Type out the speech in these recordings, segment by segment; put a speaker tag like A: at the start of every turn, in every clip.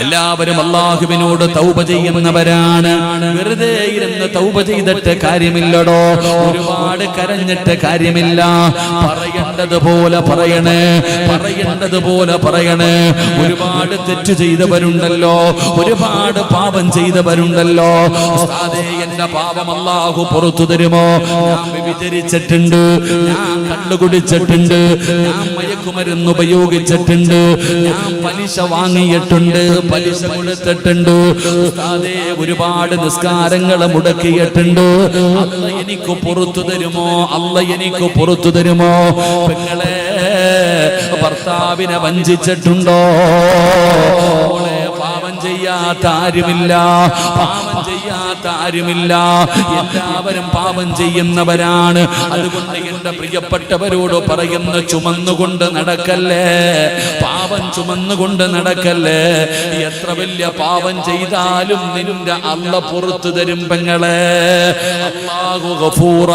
A: എല്ലാവരും അള്ളാഹുവിനോട് തൗപ ചെയ്യുന്നവരാണ്. വെറുതെ ഇരുന്ന് തൗപ ചെയ്തിട്ട് കാര്യമില്ലടോ. ഒരുപാട് കരഞ്ഞിട്ട് കാര്യമില്ല. പറയേണ്ടത് പോലെ പറയണേ പറയേണ്ടതുപോലെ പറയണേ. ഒരുപാട് തെറ്റ് ചെയ്തവരുണ്ടല്ലോ ഒരുപാട് പാപം ചെയ്തവരുണ്ടല്ലോ. എന്റെ പാപം അള്ളാഹു പുറത്തു തരുമോ? ഞാൻ വിചരിച്ചിട്ടുണ്ട് ഞാൻ കണ്ടുകുടിച്ചിട്ടുണ്ട് ഞാൻ മയക്കുമരുന്ന് ഉപയോഗിച്ചിട്ടുണ്ട് ഞാൻ പലിശ വാങ്ങിയിട്ടുണ്ട് പലിശ കൊടുത്തിട്ടുണ്ട്. ഒരുപാട് നിസ്കാരങ്ങൾ മുടക്കിയിട്ടുണ്ട്. അല്ല എനിക്ക് പുറത്തു തരുമോ? അല്ല എനിക്ക് പുറത്തു തരുമോ? പെങ്ങളെ ഭർത്താവിനെ വഞ്ചിച്ചിട്ടുണ്ടോ? പാവം ചെയ്യാത്ത ആരുമില്ല. പാപം ചെയ്യാത്ത ആരുമില്ല. എല്ലാവരും പാപം ചെയ്യുന്നവരാണ്. അതുകൊണ്ട് എന്റെ പ്രിയപ്പെട്ടവരോട് പറയുന്ന ചുമന്നുകൊണ്ട് നടക്കല്ലേ? പാപം ചുമന്നുകൊണ്ട് നടക്കല്ലേ? എത്ര വലിയ പാപം ചെയ്താലും നിന്റെ അല്ല പുറത്തു തരും പെങ്ങളെ. ഗഫൂറ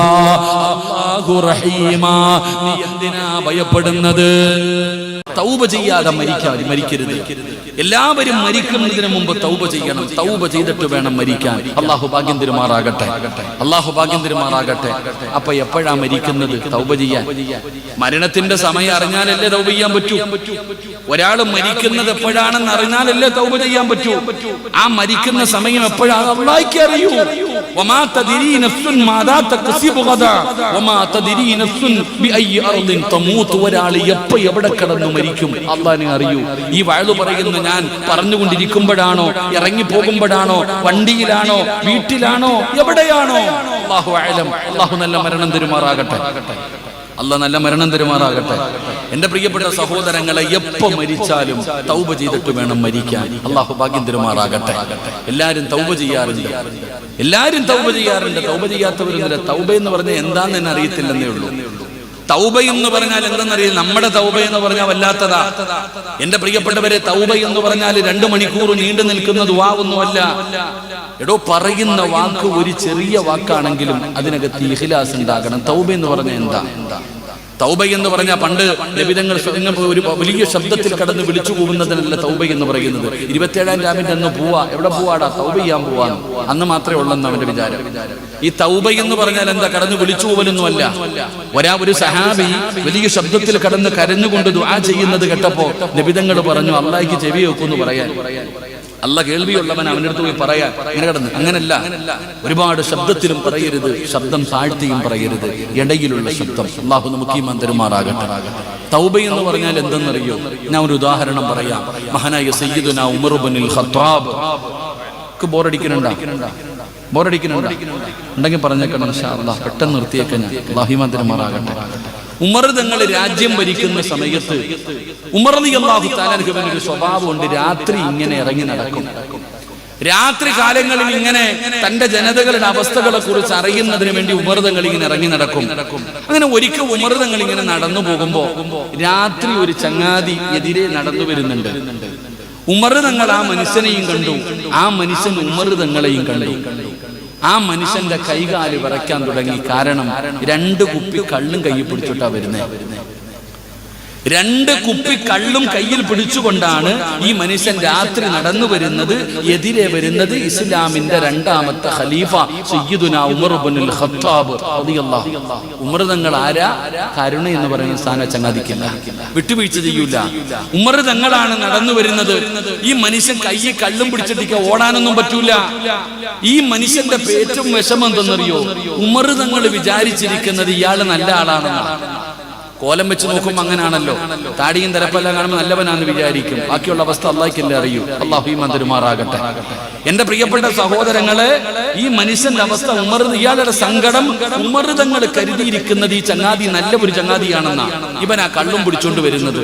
A: നീ എന്തിനാ ഭയപ്പെടുന്നത്? തൗബ ചെയ്യാതെ മരിക്കാൻ മരിക്കരുത്. എല്ലാവരും മരിക്കുന്നതിന് മുമ്പ് തൗബ ചെയ്യണം. തൗബ ചെയ്തിട്ട് വേണം മരിക്കാൻ. അള്ളാഹു ഭാഗ്യം തിരുമാറാകട്ടെ അള്ളാഹു ഭാഗ്യം തിരുമാറാകട്ടെ അപ്പൊ എപ്പോഴാ മരിക്കുന്നത്? തൗബ ചെയ്യാൻ. മരണത്തിന്റെ സമയം അറിഞ്ഞാലല്ലേ തൗബ ചെയ്യാൻ പറ്റൂ. ഒരാൾ മരിക്കുന്നത് എപ്പോഴാണെന്ന് അറിഞ്ഞാലല്ലേ തൗബ ചെയ്യാൻ പറ്റൂ. ആ മരിക്കുന്ന സമയം എപ്പോഴാണ് അറിയൂ. ഒരാൾ എപ്പോ എവിടെ കിടന്നു മരിക്കും? അള്ളാനെ അറിയൂ. ഈ വഴുതു പറയുന്ന ഞാൻ പറഞ്ഞുകൊണ്ടിരിക്കുമ്പോഴാണോ ഇറങ്ങി പോകുമ്പോഴാണോ വണ്ടിയിലാണോ വീട്ടിലാണോ എവിടെയാണോ? അള്ളാഹു അലം അള്ളാഹു നല്ല മരണം തരുമാറാകട്ടെ. അല്ല നല്ല മരണം തരുമാറാകട്ടെ. എന്റെ പ്രിയപ്പെട്ട സഹോദരങ്ങളെ എപ്പോ മരിച്ചാലും തൗബ ചെയ്തിട്ട് വേണം മരിക്കാൻ. അള്ളാഹു ഭാഗ്യം തരുമാറാകട്ടെ. എല്ലാരും തൗബ ചെയ്യാറുണ്ട്. എല്ലാരും തൗബ ചെയ്യാറുണ്ട്. തൗബ ചെയ്യാത്തവരുന്നില്ല തൗബ എന്ന് പറഞ്ഞാൽ എന്താന്ന് തന്നെ അറിയത്തില്ലെന്നേ ഉള്ളൂ. തൗബ എന്ന് പറഞ്ഞാൽ എന്തെന്നറിയില്ല. നമ്മുടെ തൗബ എന്ന് പറഞ്ഞാൽ വല്ലാത്തതാ. എന്റെ പ്രിയപ്പെട്ടവരെ തൗബ എന്ന് പറഞ്ഞാൽ രണ്ടു മണിക്കൂർ നീണ്ടു നിൽക്കുന്ന ദുവാവൊന്നുമല്ല എടോ പറയുന്ന വാക്ക് ഒരു ചെറിയ വാക്കാണെങ്കിലും അതിനകത്ത് ഇഹ്ലാസ് ഉണ്ടാകണം. തൗബ എന്ന് പറഞ്ഞാൽ എന്താ? തൗബ എന്ന് പറഞ്ഞാൽ പണ്ട് ലഭിതങ്ങൾ ഒരു വലിയ ശബ്ദത്തിൽ കടന്ന് വിളിച്ചു പോകുന്നതിനല്ല തൗബ എന്ന് പറയുന്നത്. ഇരുപത്തിയേഴാം രാമിന്റെ അന്ന് പോവാ. എവിടെ പോവാടാ? തൗബ ചെയ്യാൻ പോവാ അന്ന് മാത്രമേ ഉള്ളെന്ന് അവന്റെ വിചാരം. ഈ തൗബ എന്ന് പറഞ്ഞാൽ എന്താ? കടന്ന് വിളിച്ചു പോകലൊന്നുമല്ല ഒരാ ഒരു സഹാബി വലിയ ശബ്ദത്തിൽ കടന്ന് കരഞ്ഞുകൊണ്ട് ദുആ ചെയ്യുന്നത് കേട്ടപ്പോ ലഭിതങ്ങൾ പറഞ്ഞു അള്ളാഹിക്ക് ചെവി വെക്കുമെന്ന് പറയാൻ. അല്ല കേൾവിയുള്ളവൻ അവന്റെ അടുത്ത് പോയി പറയാൻ ഇങ്ങനെ കിടന്ന്. അങ്ങനല്ല. ഒരുപാട് ശബ്ദത്തിലും പറയരുത്. ശബ്ദം താഴ്ത്തിയും പറയരുത്. ഇടയിലുള്ള ശബ്ദം. അള്ളാഹു നമുക്ക് ഈ മന്ദിരമാറാകട്ടെ തൗബ എന്ന് പറഞ്ഞാൽ എന്തെന്നറിയോ? ഞാൻ ഒരു ഉദാഹരണം പറയാം. മഹാനായ സയ്യിദുന ഉമറുബനിൽ ഖത്താബ്. ബോറടിക്കുന്നുണ്ടോ? ബോറടിക്കുന്നുണ്ടോ? ഉണ്ടെങ്കിൽ പറഞ്ഞേക്കണം പെട്ടെന്ന് നിർത്തിയേക്കാൻ ഞാൻ. അള്ളാഹു ഈ മന്ദിരമാറാകട്ടെ ഉമർ തങ്ങൾ രാജ്യം ഭരിക്കുന്ന സമയത്ത് ഉമർ അള്ളാഹു ഒരു സ്വഭാവം സ്വഭാവമുണ്ട് രാത്രി ഇങ്ങനെ ഇറങ്ങി നടക്കും. രാത്രി കാലങ്ങളിൽ ഇങ്ങനെ തന്റെ ജനതകളുടെ അവസ്ഥകളെ കുറിച്ച് അറിയുന്നതിന് വേണ്ടി ഉമർതങ്ങൾ ഇങ്ങനെ ഇറങ്ങി നടക്കും. അങ്ങനെ ഒരിക്കൽ ഉമർതങ്ങൾ ഇങ്ങനെ നടന്നു പോകുമ്പോ രാത്രി ഒരു ചങ്ങാതി എതിരെ നടന്നു വരുന്നുണ്ട്. ഉമർ തങ്ങൾ ആ മനുഷ്യനെയും കണ്ടു. ആ മനുഷ്യൻ ഉമർ തങ്ങളെയും കണ്ടു. ആ മനുഷ്യന്റെ കൈകാലി വിറയ്ക്കാൻ തുടങ്ങി. കാരണം രണ്ട് കുപ്പി കള്ളും കൈ പിടിച്ചിട്ടാ വരുന്നത് രണ്ട് കുപ്പി കള്ളും കയ്യിൽ പിടിച്ചുകൊണ്ടാണ് ഈ മനുഷ്യൻ രാത്രി നടന്നു വരുന്നത് എതിരെ വരുന്നത് ഇസ്ലാമിന്റെ രണ്ടാമത്തെ ഖലീഫ സയ്യിദുന ഉമർ ഇബ്നുൽ ഖത്താബ് റളിയല്ലാഹു ഉമർ തങ്ങൾ ആരാ? കരുണ എന്ന് പറയുന്ന സ്ഥാനം ചങ്ങാതിക്കില്ല വിട്ടുവീഴ്ച ചെയ്യൂല. ഉമർ തങ്ങളാണ് നടന്നു വരുന്നത്. ഈ മനുഷ്യൻ കയ്യിൽ കള്ളും പിടിച്ചിട്ടിക്ക ഓടാനൊന്നും പറ്റൂല. ഈ മനുഷ്യന്റെ പേറ്റും വിഷമം എന്തെന്നറിയോ? ഉമർ തങ്ങൾ വിചാരിച്ചിരിക്കുന്നത് ഇയാൾ നല്ല ആളാണെന്നാണ്. കോലം വെച്ച് നോക്കുമ്പോൾ അങ്ങനെയാണല്ലോ. താടിയും തരപ്പെല്ലാം കാണുമ്പോൾ നല്ലവനാന്ന് വിചാരിക്കും. ബാക്കിയുള്ള അവസ്ഥ അള്ളാഹിക്കല്ലേ അറിയൂ. അള്ളാഹു ഈ മന്ദിരമാറാകട്ടെ എന്റെ പ്രിയപ്പെട്ട സഹോദരങ്ങളെ ഈ മനുഷ്യന്റെ അവസ്ഥ ഉമർ ഇയാളുടെ സങ്കടം ഉമർ തങ്ങൾ കരുതിയിരിക്കുന്നത് ഈ ചങ്ങാതി നല്ല ഒരു ചങ്ങാതിയാണെന്നാ. ഇവൻ ആ കള്ളും പിടിച്ചോണ്ട് വരുന്നത്.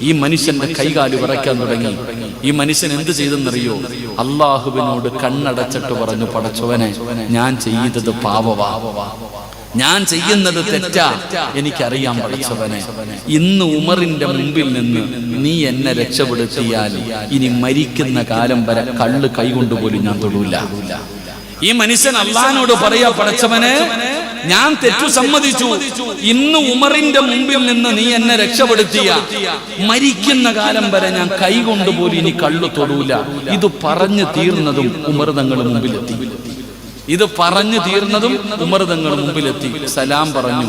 A: ഈ മനുഷ്യന്റെ കൈകാൽ വിറയ്ക്കാൻ തുടങ്ങി. ഈ മനുഷ്യൻ എന്ത് ചെയ്തെന്നറിയോ? അള്ളാഹുവിനോട് കണ്ണടച്ചിട്ട് പറഞ്ഞു പടച്ചവനെ ഞാൻ ചെയ്തത് പാവവാ. ഞാൻ ചെയ്യുന്നത് തെറ്റാ? എനിക്കറിയാം പഠിച്ചവനെ. ഇന്ന് ഉമറിന്റെ മുമ്പിൽ നിന്ന് നീ എന്നെ രക്ഷപ്പെടുത്തിയാൽ ഇനി മരിക്കുന്ന കാലം വരെ കള്ള് കൈകൊണ്ടുപോലും ഞാൻ തൊടൂല. ഈ മനുഷ്യൻ അള്ളഹാനോട് പറയാ പഠിച്ചവനെ ഞാൻ തെറ്റു സമ്മതിച്ചു. ഇന്ന് ഉമറിന്റെ മുമ്പിൽ നിന്ന് നീ എന്നെ രക്ഷപ്പെടുത്തിയ. മരിക്കുന്ന കാലം വരെ ഞാൻ കൈകൊണ്ട് പോലും ഇനി കള്ളു തൊടൂല. ഇത് പറഞ്ഞു തീർന്നതും ഉമർ തങ്ങൾ മുമ്പിലെത്തി. ഇത് പറഞ്ഞു തീർന്നതും ഉമർ തങ്ങൾ മുമ്പിലെത്തി. സലാം പറഞ്ഞു.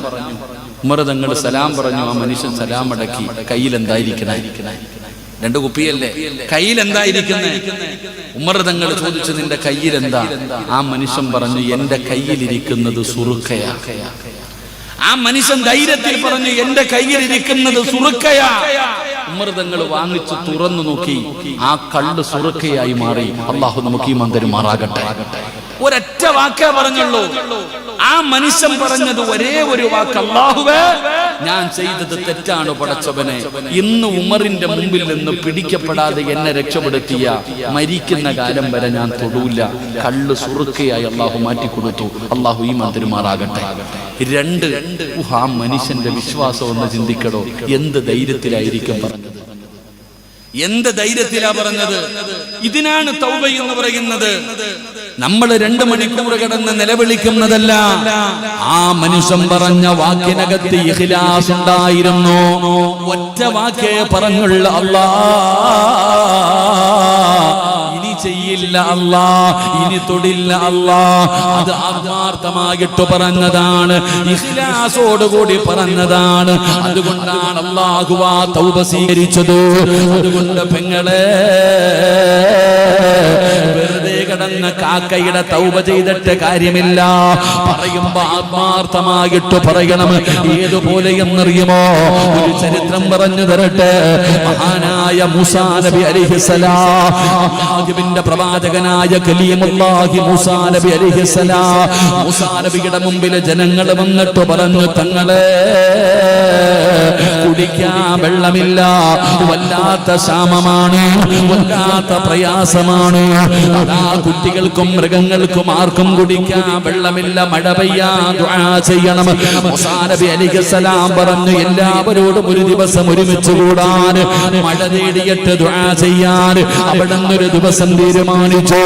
A: ഉമർ തങ്ങൾ സലാം പറഞ്ഞു. ആ മനുഷ്യൻ സലാം അടക്കി. കയ്യിൽ എന്തായിരിക്കണം രണ്ട് കുപ്പിയല്ലേ? കയ്യിൽ എന്തായിരിക്കുന്നേ ഉമർ തങ്ങൾ ചോദിച്ചു നിന്റെ കയ്യിൽ എന്താ ആ മനുഷ്യൻ പറഞ്ഞു എന്റെ കയ്യിലിരിക്കുന്നത് സുറുക്കയാ. ആ മനുഷ്യൻ ധൈര്യത്തിൽ പറഞ്ഞു എന്റെ കയ്യിലിരിക്കുന്നത് സുറുക്കയാ. ഉമർ തങ്ങൾ വാങ്ങിച്ചു തുറന്നു നോക്കി. ആ കള്ള് സുറുക്കയായി മാറി. അള്ളാഹു നമുക്ക് ഈ മന്ദിരം മാറാകട്ടെ. ഒരൊറ്റ വാക്കേ പറഞ്ഞുള്ളൂ. ആ മനുഷ്യൻ പറഞ്ഞത് ഒരേ ഒരു വാക്ക്. അള്ളാഹുവേ ഞാൻ ചെയ്തത് തെറ്റാണ് പടച്ചവനെ. ഇന്ന് ഉമറിന്റെ മുമ്പിൽ നിന്ന് പിടിക്കപ്പെടാതെ എന്നെ രക്ഷപ്പെടുത്തിയ മരിക്കുന്ന കാലം വരെ ഞാൻ തൊടൂല. കള്ള് സുറുക്കയായി അള്ളാഹു മാറ്റിക്കൊടുത്തു അള്ളാഹു ഈ മന്ത്രിമാറാകട്ടെ രണ്ട് ആ മനുഷ്യന്റെ വിശ്വാസം ഒന്ന് ചിന്തിക്കടോ. എന്ത് ധൈര്യത്തിലായിരിക്കും? പറഞ്ഞത് എന്ത് ധൈര്യത്തിലാ പറഞ്ഞത്? ഇതിനാണ് തൗബ എന്ന് പറയുന്നത്. നമ്മൾ രണ്ട് മണിക്കൂർ കിടന്ന് നിലവിളിക്കുന്നതല്ല. ആ മനുഷ്യൻ പറഞ്ഞ വാക്കിനകത്ത് ഇഖ്ലാസ് ഉണ്ടായിരുന്നു ഒറ്റ വാക്കേ പറഞ്ഞുള്ള ഇനി ചെയ്യില്ല അല്ലാ ഇനി തൊടില്ല അല്ലാ. അത് ആത്മാർത്ഥമായിട്ട് പറഞ്ഞതാണ് ഇഖ്ലാസോടുകൂടി പറഞ്ഞതാണ്. അതുകൊണ്ടാണ് അള്ളാഹുവാ തൗബ സ്വീകരിച്ചത്. അതുകൊണ്ട് പെങ്ങളെ കിടന്ന കാക്കയുടെ തൗബ ചെയ്തിട്ട് കാര്യമില്ല. പറയുമ്പോ ആത്മാർത്ഥമായിട്ട് പറയണം. ഏതുപോലെ എന്നറിയുമോ? ഒരു ചരിത്രം പറഞ്ഞു തരട്ടെ. മഹാനായ മൂസാ നബി അലിഹിസലാഹിബിന്റെ പ്രവാചകനായ കലീമുല്ലാഹി മൂസാ നബി അലിഹിസലാ മൂസാ നബിയുടെ മുമ്പിലെ ജനങ്ങൾ വന്നിട്ട് പറഞ്ഞു തങ്ങളെ കുടിക്കാൻ വെള്ളമില്ല. വല്ലാത്ത ക്ഷാമമാണ്. വല്ലാത്ത പ്രയാസമാണ്. കുട്ടികൾക്കും മൃഗങ്ങൾക്കും ആർക്കും കുടിക്കാൻ വെള്ളമില്ല മഴ പെയ്യാ ചെയ്യണം. പറഞ്ഞു എല്ലാവരോടും ഒരു ദിവസം ഒരുമിച്ച് കൂടാൻ മഴ നേടിയിട്ട് ദുആ ചെയ്യാൻ. അവിടെ ഒരു ദിവസം തീരുമാനിച്ചു.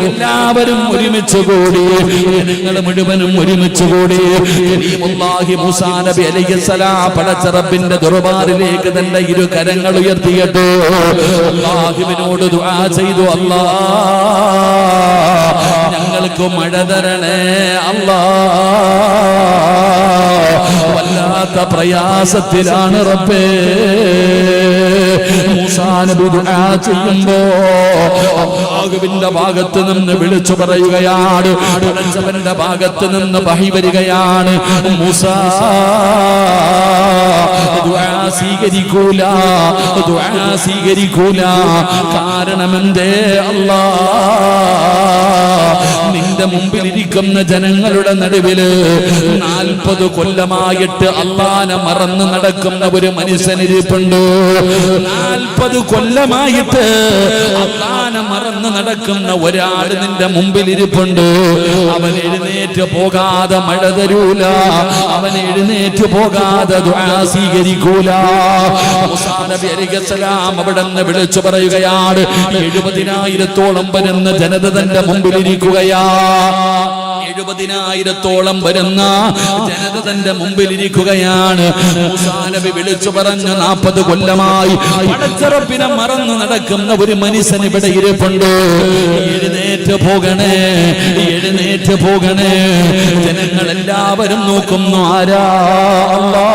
A: എല്ലാവരും ഒരുമിച്ച് കൂടി ജനങ്ങൾ മുഴുവനും ഒരുമിച്ച് കൂടി നബി അലൈഹിസ്സലാം പടച്ച റബ്ബിന്റെ ദർബാറിലേക്ക് തന്റെ ഇരു കരങ്ങൾ ഉയർത്തിയിട്ട് അള്ളാഹിമിനോട് ദുആ ചെയ്തു അല്ലാ ഞങ്ങൾക്ക് മഴ തരണേ അല്ലാ. വല്ലാത്ത പ്രയാസത്തിലാണ് റബ്ബേ. ചെയ്യുമ്പോ ഭാഗത്ത് നിന്ന് വിളിച്ചു പറയുകയാണ്. ഭാഗത്ത് നിന്ന് ബഹി വരികയാണ്. മൂസാ സ്വീകരിക്കൂല സ്വീകരിക്കൂല. കാരണം എന്തേ അല്ലാ? നിന്റെ മുമ്പിൽ ഇരിക്കുന്ന ജനങ്ങളുടെ നടുവിൽ നാൽപ്പത് കൊല്ലമായിട്ട് അള്ളാനെ മറന്ന് നടക്കുന്ന ഒരു മനുഷ്യനിരിപ്പുണ്ട് നാൽപ്പത് കൊല്ലമായിട്ട് അള്ളാനെ മറന്ന് നടക്കുന്ന ഒരാൾ നിന്റെ മുമ്പിൽ ഇരിപ്പുണ്ട് അവൻ എഴുന്നേറ്റ് പോകാതെ മഴ തരൂല. അവൻ എഴുന്നേറ്റ് പോകാതെ സ്വീകരിക്കൂല. അവിടെ നിന്ന് വിളിച്ചു പറയുകയാണ് എഴുപതിനായിരത്തോളം വരുന്ന ജനത തന്റെ മുമ്പിൽ ഇരിക്കുകയാ എഴുപതിനായിരത്തോളം വരുന്ന ജനത തന്റെ മുമ്പിലിരിക്കുകയാണ്. നബി വിളിച്ചു പറഞ്ഞു നാൽപ്പത് കൊല്ലമായി പടച്ചറപ്പിനെ മറന്നു നടക്കുന്ന ഒരു മനുഷ്യൻ ഇവിടെ ഇരിപ്പുണ്ട്. എഴുന്നേറ്റ് പോകണേ എഴുന്നേറ്റ് പോകണേ. ജനങ്ങൾ എല്ലാവരും നോക്കുന്നു ആരാ അല്ലാ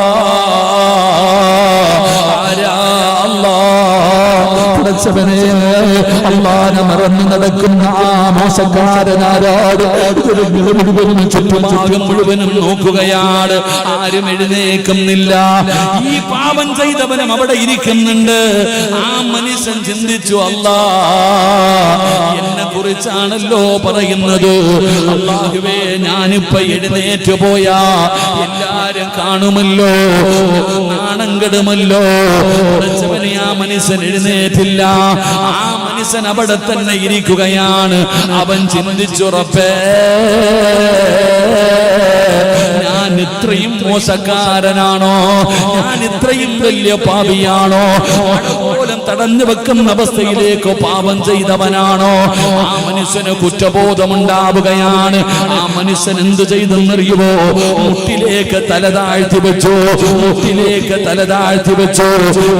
A: പടച്ചവനെ അള്ളാനെ മറന്നു നടക്കുന്ന ആ മോശക്കാരനാരാട് മുഴുവനും ചുറ്റുഭാഗം മുഴുവനും നോക്കുകയാണ്. ആരും എഴുന്നേക്കുന്നില്ല ഈ പാപം ചെയ്തവനും അവിടെ ഇരിക്കുന്നുണ്ട്. ആ മനുഷ്യൻ ചിന്തിച്ചു അല്ലാ എന്നെ കുറിച്ചാണല്ലോ പറയുന്നത്. അള്ളാഹുവേ ഞാനിപ്പോ എഴുന്നേറ്റ് പോയാ എല്ലാരും കാണുമല്ലോ നാണം കെടുമല്ലോ. ആ മനുഷ്യൻ എഴുന്നേറ്റില്ല. ആ മനുഷ്യൻ അവിടെ തന്നെ ഇരിക്കുകയാണ്. അവൻ ചിന്തിച്ചുറപ്പേ ഞാൻ ഇത്രയും മോശക്കാരനാണോ? ഞാൻ ഇത്രയും വലിയ പാപിയാണോ? തടഞ്ഞു വെക്കുന്ന അവസ്ഥയിലേക്ക് പാപം ചെയ്തവനാണോ? ആ മനുഷ്യന് കുറ്റബോധമുണ്ടാവുകയാണ്. ആ മനുഷ്യൻ എന്ത് ചെയ്തെന്നറിയുമോ? മുട്ടിലേക്ക് തല താഴ്ത്തി വെച്ചു. മുട്ടിലേക്ക് തല താഴ്ത്തി വെച്ചു.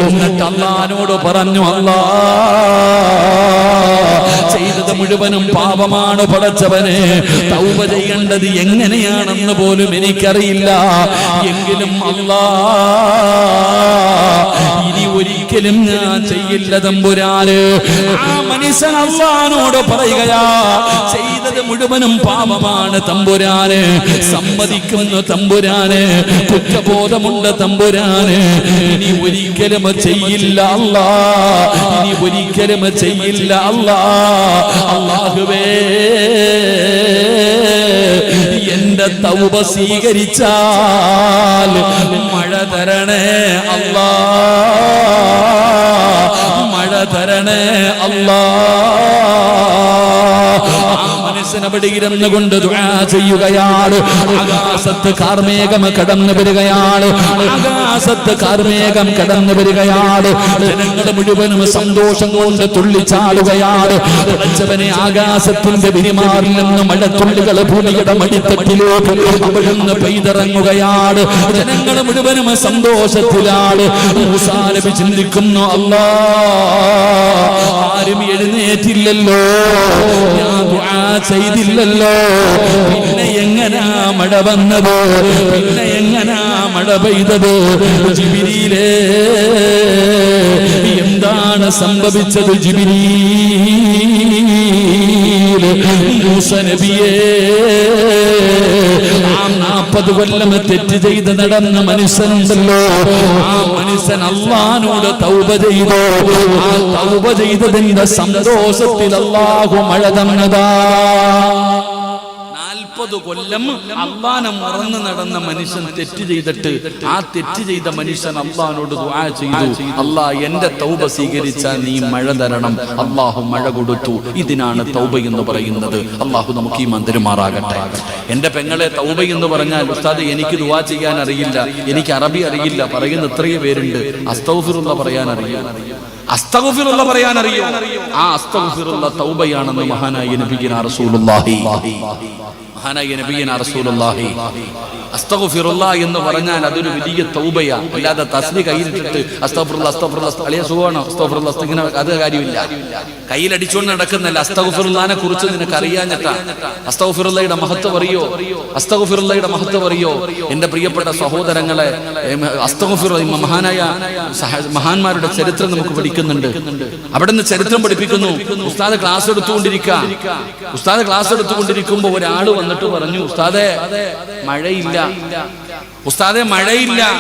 A: എന്നിട്ട് അള്ളഹാനോട് പറഞ്ഞു അല്ലാ ചെയ്തത് മുഴുവനും പാപമാണ് പടച്ചവനെ. തൗപ ചെയ്യേണ്ടത് എങ്ങനെയാണെന്ന് പോലും എനിക്കറിയില്ല. എങ്കിലും അല്ലാ ഇനി ഒരിക്കലും ഞാൻ ചെയ്യില്ല തമ്പുരാന്. ആ മനുഷ്യൻ അള്ളഹാനോട് പറയുകയാ ചെയ്തത് മുഴുവനും പാപമാണ് തമ്പുരാന്. സമ്മതിക്കുന്നു തമ്പുരാന്. കുറ്റബോധമുണ്ട് തമ്പുരാന്. ഇനി ഒരിക്കലും ചെയ്യില്ല അല്ലാ. ഇനി ഒരിക്കലും ചെയ്യില്ല അല്ലാ. അള്ളാഹുവേ എന്റെ തൗബ സ്വീകരിച്ചാൽ മഴ തരണേ മഴ തരണേ അല്ലാ മനുഷ്യൻ കൊണ്ട് ചെയ്യുകയാണ്. ആകാശത്ത് കാർമേകം കടന്നു വരികയാണ്. ആകാശത്ത് കാർമേകം കടന്നു വരികയാണ്. ജനങ്ങൾ മുഴുവനും സന്തോഷം കൊണ്ട് തുള്ളിച്ചാടുകയാണ്. പഠിച്ചവനെ ആകാശത്തിന്റെ വിരിമാറിൽ നിന്ന് മഴത്തുള്ളികൾ ഭൂമിയുടെ മടിത്തട്ടിലേക്ക് അവിടുന്ന് പെയ്തിറങ്ങുകയാണ്. ജനങ്ങൾ മുഴുവനും സന്തോഷത്തിലാണ്. മൂസാ നബി ചിന്തിക്കുന്നു അല്ലാ ആരും എഴുന്നേറ്റില്ലല്ലോ. ഞാൻ ചെയ്തില്ലല്ലോ. പിന്നെ എങ്ങനാ മഴ വന്നത്? പിന്നെ എങ്ങനാ മഴ പെയ്തത്? ജിബിരിയിലേ എന്താണ് സംഭവിച്ചത് ജിബിരി നബിയേ നാൽപ്പത് കൊല്ലം തെറ്റ് ചെയ്ത് നടന്ന മനുഷ്യനുണ്ടല്ലോ. ആ മനുഷ്യൻ അള്ളഹാനോട് തൗബ ചെയ്തു. ആ തൗബ ചെയ്തതിന്റെ സന്തോഷത്തിൽ അള്ളാഹു മഴ തന്നതാ. നാൽപ്പത് കൊല്ലം അള്ളാനെ മറന്ന് നടന്ന മനുഷ്യൻ തെറ്റ് ചെയ്തിട്ട് ആ തെറ്റ് ചെയ്ത മനുഷ്യൻ അള്ളഹാനോട് ദുആ ചെയ്തു. അള്ളാ എന്റെ തൗബ സ്വീകരിച്ച നീ മഴ തരണം. അള്ളാഹു മഴ കൊടുത്തു. ഇതിനാണ് തൗബ എന്ന് പറയുന്നത്. അള്ളാഹു നമുക്ക് ഈ മന്ദിരമാറാകട്ടെ എന്റെ പെങ്ങളെ തൗബ എന്ന് പറഞ്ഞാൽ ഉസ്താദ് എനിക്ക് ദുആ ചെയ്യാൻ അറിയില്ല. എനിക്ക് അറബി അറിയില്ല. പറയുന്ന ഇത്രയും പേരുണ്ട്. അസ്തൗഫിറുള്ള പറയാൻ അറിയാം. അസ്തഗ്ഫിറുള്ള പറയാൻ അറിയോ? ആ അസ്തഗ്ഫിറുള്ള തൗബയാണെന്ന് മഹാനായ നബിഗിന റസൂലുള്ളാഹി. മഹാനായ നബിയൻ റസൂലുള്ളാഹി. അസ്തഗ്ഫിറുള്ള എന്ന് പറഞ്ഞാൽ അതൊരു വലിയ തൗബയാ. അല്ലാതെ തസ്ബി കയ്യിലിട്ടിട്ട് അസ്തഫുറുള്ള അസ്തഫുറുള്ള അളിയ സുഖമാണോ? അസ്തഗ്ഫിറുള്ള ഇങ്ങനെ അത് കാര്യമില്ല. കയ്യിലടിച്ചുകൊണ്ട് നടക്കുന്നല്ല അസ്തഫുറുല്ലാനെ കുറിച്ച് നിനക്ക് അറിയാഞ്ഞിട്ടാ. അസ്തഫിറുള്ളയുടെ മഹത്വം അറിയോ? അസ്തഫിറുള്ളയുടെ മഹത്വം അറിയോ? എന്റെ പ്രിയപ്പെട്ട സഹോദരങ്ങളെ ഏം, മഹാനായ മഹാന്മാരുടെ ചരിത്രം നമുക്ക് പഠിക്കുന്നുണ്ട്. അവിടെ നിന്ന് ചരിത്രം പഠിപ്പിക്കുന്നു. ഉസ്താദ് ക്ലാസ് എടുത്തുകൊണ്ടിരിക്കുക ഉസ്താദ് ക്ലാസ് എടുത്തുകൊണ്ടിരിക്കുമ്പോ ഒരാൾ വന്നിട്ട് പറഞ്ഞു ഉസ്താദെ മഴയില്ല. ഉസ്താദെ മഴയില്ല.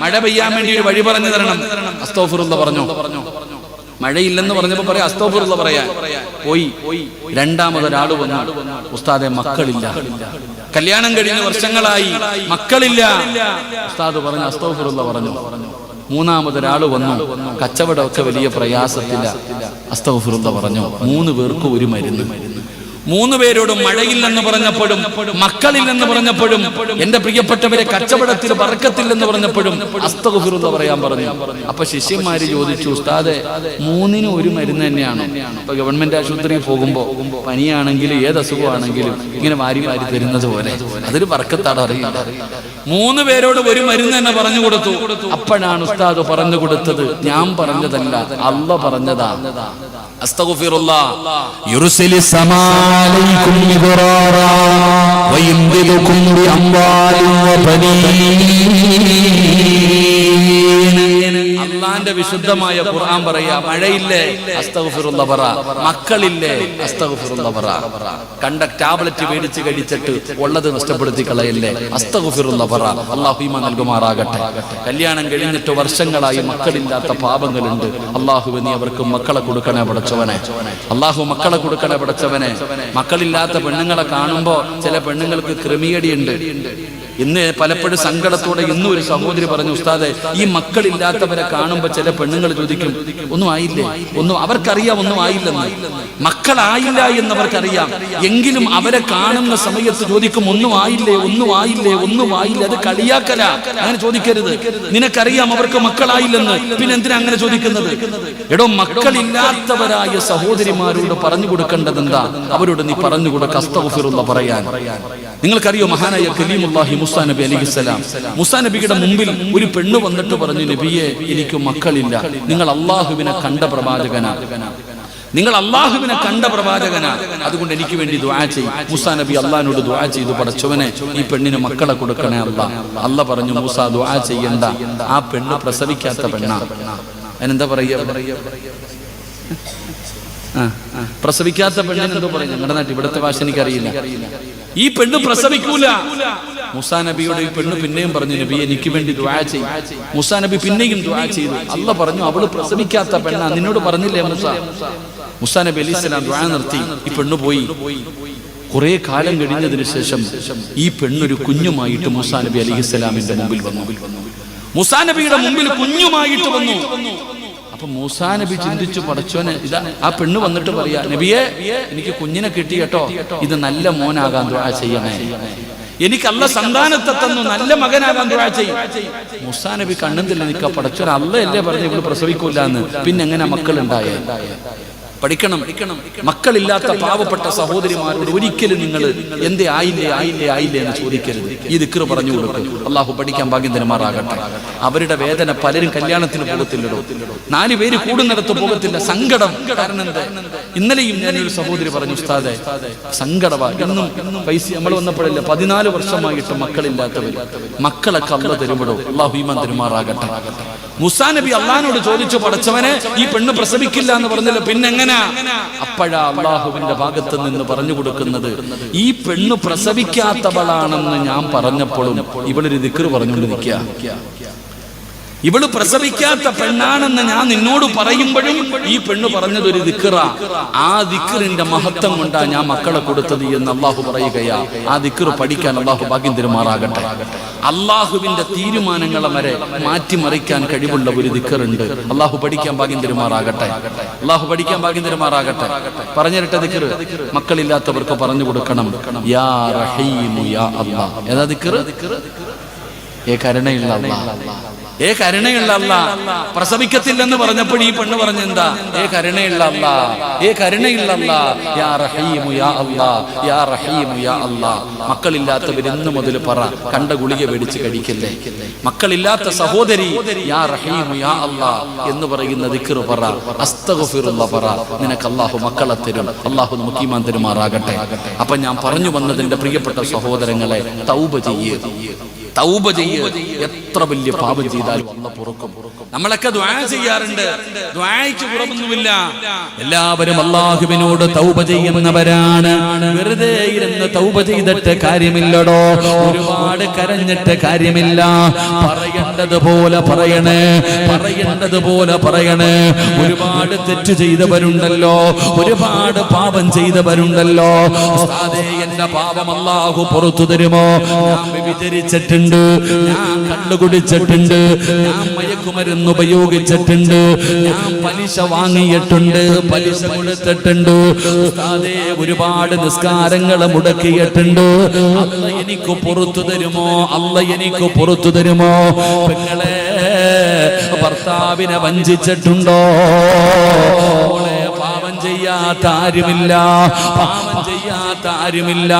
A: മഴ പെയ്യാൻ വേണ്ടി ഒരു വഴി പറഞ്ഞു തരണം. അസ്തോഫുറുള്ള പറഞ്ഞു. മഴയില്ലെന്ന് പറഞ്ഞപ്പോ പറയാം അസ്തോഫുറുള്ള പറയാ. പോയി. രണ്ടാമതൊരാൾ വന്നു. ഉസ്താദെ മക്കളില്ല. കല്യാണം കഴിഞ്ഞ വർഷങ്ങളായി. മക്കളില്ല. ഉസ്താദ് പറഞ്ഞു അസ്തോഫുറുള്ള പറഞ്ഞു. മൂന്നാമതൊരാൾ വന്നു. കച്ചവടമൊക്കെ വലിയ പ്രയാസത്തില്ല അസ്തോഫുറുള്ള പറഞ്ഞു. മൂന്ന് പേർക്ക് ഒരു മരുന്ന്. മൂന്ന് പേരോടും മഴയിൽ മഴയില്ലെന്ന് പറഞ്ഞപ്പോഴും മക്കളിൽ മക്കളില്ലെന്ന് പറഞ്ഞപ്പോഴും എന്റെ പ്രിയപ്പെട്ടവരെ കച്ചവടത്തിൽ പറക്കത്തില്ലെന്ന് പറഞ്ഞപ്പോഴും അസ്തഗുഫിറുള്ള പറയാൻ പറഞ്ഞു. അപ്പൊ ശിഷ്യന്മാര് ചോദിച്ചു ഉസ്താദെ മൂന്നിനും ഒരു മരുന്ന് തന്നെയാണ്? ഇപ്പൊ ഗവൺമെന്റ് ആശുപത്രിയിൽ പോകുമ്പോ പനിയാണെങ്കിലും ഏത് അസുഖമാണെങ്കിലും ഇങ്ങനെ വാരി വാരി തരുന്നത് പോലെ. അതൊരു പറക്കത്താണ് അറിയില്ല മൂന്ന് പേരോട് ഒരു മരുന്ന് തന്നെ പറഞ്ഞു കൊടുത്തു. അപ്പോഴാണ് ഉസ്താദ് പറഞ്ഞു കൊടുത്തത് ഞാൻ പറഞ്ഞതല്ല അല്ല പറഞ്ഞതാ. أستغفر الله
B: يرسل السماء عليكم مدرارا ويمددكم بأموال وبنين
A: അള്ളാന്റെ വിശുദ്ധമായ ഖുർആൻ പറയാ മഴയില്ലേ? അസ്തഗ്ഫിറുള്ള പറ മക്കളില്ലേ? അസ്തഗ്ഫിറുള്ള പറ കണ്ട ടാബ്ലറ്റ് മേടിച്ച് കഴിച്ചിട്ട് ഉള്ളത് നഷ്ടപ്പെടുത്തി കളയല്ലേ? അസ്തഗ്ഫിറുള്ള പറ അള്ളാഹു ഈമ നൽകുമാറാകട്ടെ. കല്യാണം കഴിഞ്ഞിട്ട് വർഷങ്ങളായി മക്കളില്ലാത്ത പാപങ്ങളുണ്ട്. അള്ളാഹു നീ അവർക്ക് മക്കളെ കൊടുക്കണേ പടച്ചവനെ. അള്ളാഹു മക്കളെ കൊടുക്കണേ പടച്ചവനെ. മക്കളില്ലാത്ത പെണ്ണുങ്ങളെ കാണുമ്പോ ചില പെണ്ണുങ്ങൾക്ക് ക്രമീയടിയുണ്ട് ഇന്ന് പലപ്പോഴും സങ്കടത്തോടെ ഇന്നും ഒരു സഹോദരി പറഞ്ഞു ഉസ്താദെ ഈ മക്കളില്ലാത്തവരെ കാണുമ്പോ ചില പെണ്ണുങ്ങൾ ചോദിക്കും ഒന്നും ആയില്ലേ? ഒന്നും അവർക്കറിയാം ഒന്നും ആയില്ലെന്ന്. മക്കളായില്ല എന്നവർക്കറിയാം. എങ്കിലും അവരെ കാണുന്ന സമയത്ത് ചോദിക്കും ഒന്നും ആയില്ലേ? ഒന്നും ആയില്ലേ? ഒന്നും ആയില്ലേ? അത് കളിയാക്കല. അങ്ങനെ ചോദിക്കരുത്. നിനക്കറിയാം അവർക്ക് മക്കളായില്ലെന്ന്. പിന്നെ എന്തിനാ അങ്ങനെ ചോദിക്കുന്നത്? എടോ മക്കളില്ലാത്തവരായ സഹോദരിമാരോട് പറഞ്ഞു കൊടുക്കേണ്ടത് എന്താ? അവരോട് നീ പറഞ്ഞു കൊടുക്ക അസ്തഫിറുള്ള പറയാൻ. നിങ്ങൾക്കറിയോ മഹാനായ കലീമുല്ലാഹി മുസാ നബി അലിഹിസ്സലാം മുസാ നബിയുടെ മുമ്പിൽ ഒരു പെണ്ണ് വന്നിട്ട് പറഞ്ഞു നബിയെ എനിക്ക് മക്കളില്ല. നിങ്ങൾ അള്ളാഹുവിനെ കണ്ട പ്രവാചകനാ. നിങ്ങൾ അള്ളാഹുവിനെ കണ്ട പ്രവാചകനാ. അതുകൊണ്ട് എനിക്ക് വേണ്ടി ദ്വാ ചെയ്യും. മൂസാ നബി അള്ളഹാനോട് ദ്വാ ചെയ്തു പടച്ചവനെ ഈ പെണ്ണിന് മക്കളെ കൊടുക്കണേ അല്ല. അല്ല പറഞ്ഞു മൂസ ദ്വാ ചെയ്യണ്ട. ആ പെണ്ണ് പ്രസവിക്കാത്ത പെണ്ണാ. അതിനെന്താ പറയുക. പ്രസവിക്കാത്ത പെണ്ണിനെന്തോ പറയുന്നു. പറയും ഞങ്ങളുടെ നാട്ടിൽ ഇവിടുത്തെ ഭാഷ എനിക്കറിയില്ല. ഈ പെണ്ണ് പ്രസവിക്കൂല. മുസാ നബിയുടെ പെണ്ണ് പിന്നെയും പറഞ്ഞു നബി എനിക്ക് വേണ്ടി ദ്വാ ചെയ്യും. മുസാ നബി പിന്നെയും ദ്വാ ചെയ്തു. അല്ല പറഞ്ഞു അവൾ പ്രസവിക്കാത്ത പെണ്ണ. നിന്നോട് പറഞ്ഞില്ലേ മുസ? മുസാ നബി അലി സ്വലാം ദുആ നിർത്തി. ഈ പെണ്ണ് പോയി. കുറെ കാലം കഴിഞ്ഞതിന് ശേഷം ഈ പെണ്ണൊരു കുഞ്ഞുമായിട്ട് മുസാ നബി അലി സ്വലാമിന്റെ മുമ്പിൽ വന്നു. മുസാ നബിയുടെ മുമ്പിൽ കുഞ്ഞുമായിട്ട് വന്നു. അപ്പൊ മൂസാ നബി ചിന്തിച്ചു പടച്ചോനെ ഇതാ ആ പെണ്ണ് വന്നിട്ട് പറയാ നബിയെ എനിക്ക് കുഞ്ഞിനെ കിട്ടി കേട്ടോ. ഇത് നല്ല മോനാകാൻ ദ്വാ ചെയ്യണേ. എനിക്ക് അല്ല സന്താനത്തെ തന്നു നല്ല മകനാകാൻ ദുആ ചെയ്യും. മൂസാ നബി കണ്ണുന്നില്ല നിൽക്കാ പടച്ചൊരു അല്ല അല്ലേ പറഞ്ഞു ഇവൾ പ്രസവിക്കൂല എന്ന് പിന്നെ എങ്ങനെ മക്കളുണ്ടായേ? പഠിക്കണം. മക്കളില്ലാത്ത പാവപ്പെട്ട സഹോദരിമാരോട് ഒരിക്കലും നിങ്ങൾ എന്തേ ആയില്ലേ ആയില്ലേ ആയില്ലേ എന്ന് ചോദിക്കരുത്. ഈ ദിക്കർ പറഞ്ഞു കൊടുക്കും. അള്ളാഹു പഠിക്കാൻ ഭാഗ്യം തരുമാറാകട്ടെ അവരുടെ വേദന പലരും കല്യാണത്തിന് പോകത്തില്ലടോ. നാല് പേര് കൂടുന്നിടത്ത് പോകത്തില്ല. സങ്കടം. കാരണം എന്താ? ഇന്നലെയും ഒരു സഹോദരി പറഞ്ഞു ഉസ്താദെ സങ്കടവാ. പൈസ നമ്മൾ വന്നപ്പോഴല്ല പതിനാല് വർഷമായിട്ട് മക്കളില്ലാത്തവർ മക്കളെ അല്ല തരുമ്പോഴോ അള്ളാഹു ഈമാൻ തരുമാറാകട്ടെ. മുസാ നബി അള്ളഹാനോട് ചോദിച്ചു പടച്ചവനെ ഈ പെണ്ണ് പ്രസവിക്കില്ല എന്ന് പറഞ്ഞില്ല പിന്നെ എങ്ങനെ അപ്പോഴാ അള്ളാഹുവിന്റെ ഭാഗത്ത് നിന്ന് പറഞ്ഞു കൊടുക്കുന്നത് ഈ പെണ്ണ് പ്രസവിക്കാത്തവളാണെന്ന് ഞാൻ പറഞ്ഞപ്പോഴും ഇവളൊരു ദിക്കർ പറഞ്ഞുകൊണ്ട് നിൽക്കുക ഇവൾ പ്രസവിക്കാത്ത പെണ്ണാണെന്ന് ഞാൻ നിന്നോട് പറയുമ്പോഴും ഈ പെണ്ണ് പറഞ്ഞത് ഒരു ദിക്കറ ആ ദിക്കറിന്റെ മഹത്വം കൊണ്ടാ ഞാൻ മക്കളെ കൊടുത്തത് എന്ന് അള്ളാഹു പറയുകയാ. ആ ദിക്കറ് പഠിക്കാൻ അള്ളാഹു ഭാഗ്യം തിരുമാറാകട്ടെ. അള്ളാഹുവിന്റെ തീരുമാനങ്ങളെ വരെ മാറ്റിമറിക്കാൻ കഴിവുള്ള ഒരു ദിക്കറുണ്ട് അള്ളാഹു പഠിക്കാൻ ഭാഗ്യം തിരുമാറാകട്ടെ. അള്ളാഹു പഠിക്കാൻ ഭാഗ്യം തിരുമാറാകട്ടെ. പറഞ്ഞിരട്ടെ ദിക്കർ മക്കളില്ലാത്തവർക്ക് പറഞ്ഞു കൊടുക്കണം. യാ റഹീമു യാ ഏതാ ദിക്കർ ഏ കരുണയുള്ള അല്ലാ ഏ കരുണയുള്ള അല്ല. പ്രസവിക്കത്തില്ലെന്ന് പറഞ്ഞപ്പോൾ ഈ പെണ്ണ് പറഞ്ഞെന്താ? ഏ കരുണയുള്ള അല്ല. ഏ കരുണയുള്ള അല്ല. യാ റഹീമു യാ യാ റഹീമു യാ ഇന്ന് മുതൽ പറ കണ്ട ഗുളിക മേടിച്ച് കഴിക്കല്ലേ? മക്കളില്ലാത്ത സഹോദരി യാ റഹീമു യാ എന്ന് പറയുന്ന ദിക്ർ പറ അസ്തഗ്ഫിറുള്ള പറ. നിനക്ക് അല്ലാഹു മക്കളെ തരും. അല്ലാഹു നമുക്ക് ഈമാൻ തരുമാറാകട്ടെ. അപ്പൊ ഞാൻ പറഞ്ഞു വന്നതിന്റെ പ്രിയപ്പെട്ട സഹോദരങ്ങളെ തൗബ ചെയ്യേ. തൗബ ചെയ്യ്. എത്ര വലിയ പാപം ചെയ്താലും പുറക്കും. നമ്മളൊക്കെ ദ്വാ ചെയ്യാറുണ്ട്. ദ്വായ്ക്ക് കുറവൊന്നുമില്ല എല്ലാവരും അള്ളാഹുവിനോട് തൗബ ചെയ്യുന്നവരാണ്. വെറുതെ ഇരുന്ന് തൗബ ചെയ്തിട്ട് കാര്യമില്ലടോ. ഒരുപാട് കരഞ്ഞിട്ട് കാര്യമില്ല. പറയേണ്ടതുപോലെ പറയണേ. പറയേണ്ടതുപോലെ പറയണേ. ഒരുപാട് തെറ്റ് ചെയ്തവരുണ്ടല്ലോ. ഒരുപാട് പാപം ചെയ്തവരുണ്ടല്ലോ. എന്റെ പാപം അള്ളാഹു പുറത്തു തരുമോ? ഞാൻ വ്യഭിചരിച്ചിട്ടുണ്ട് ഞാൻ കള്ളുകുടിച്ചിട്ടുണ്ട് ഞാൻ മയക്കുമരുന്ന് ഉപയോഗിച്ചിട്ടുണ്ട്. ഞാൻ പലിശ വാങ്ങിയിട്ടുണ്ട്. പലിശ കൊടുത്തിട്ടുണ്ട്. ഒരുപാട് നിസ്കാരങ്ങൾ മുടക്കിയിട്ടുണ്ട്. എനിക്ക് പുറത്തു തരുമോ? അല്ല എനിക്ക് പുറത്തു തരുമോ? പെങ്ങളെ ഭർത്താവിനെ വഞ്ചിച്ചിട്ടുണ്ടോ? പാവം ചെയ്യാത്ത ആരുമില്ല. പാപം ചെയ്യാത്ത ആരുമില്ല.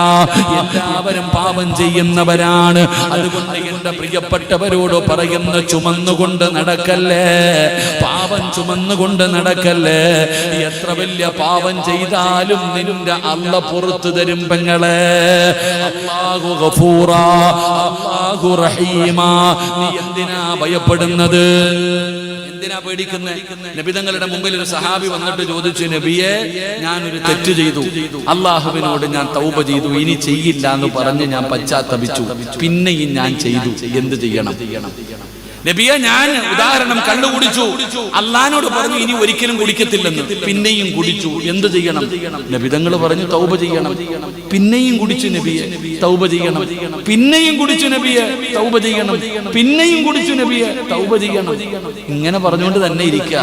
A: എല്ലാവരും പാപം ചെയ്യുന്നവരാണ്. അതുകൊണ്ട് എന്റെ പ്രിയപ്പെട്ടവരോട് പറയുന്ന ചുമന്നുകൊണ്ട് നടക്കല്ലേ? പാപം ചുമന്നുകൊണ്ട് നടക്കല്ലേ? എത്ര വലിയ പാപം ചെയ്താലും നിന്റെ അല്ല പുറത്തു തരും പെങ്ങളെ. ഗഫൂറ നീ എന്തിനാ ഭയപ്പെടുന്നത്? എന്തിനാ പേടിക്കുന്നത് നബിതങ്ങളുടെ മുമ്പിൽ ഒരു സഹാബി വന്നിട്ട് ചോദിച്ചു നബിയെ ഞാൻ ഒരു തെറ്റ് ചെയ്തു. അള്ളാഹുവിനോട് ഞാൻ തൗപ ചെയ്തു. ഇനി ചെയ്യില്ല എന്ന് പറഞ്ഞ് ഞാൻ പശ്ചാത്തപിച്ചു. പിന്നെയും ഞാൻ ചെയ്തു. എന്ത് ചെയ്യണം? നബിയെ ഞാൻ ഉദാഹരണം കണ്ണു കുടിച്ചു. അള്ളഹാനോട് പറഞ്ഞു ഇനി ഒരിക്കലും കുടിക്കത്തില്ലെന്ന്. പിന്നെയും കുടിച്ചു. എന്ത് ചെയ്യണം? നബിതങ്ങൾ പറഞ്ഞു തൗബ ചെയ്യണം. പിന്നെയും കുടിച്ചു നബിയെ. തൗബ ചെയ്യണം. പിന്നെയും കുടിച്ചു നബിയെ. തൗബ ചെയ്യണം. പിന്നെയും കുടിച്ചു നബിയെ. തൗബ ചെയ്യണം. ഇങ്ങനെ പറഞ്ഞുകൊണ്ട് തന്നെ ഇരിക്കുക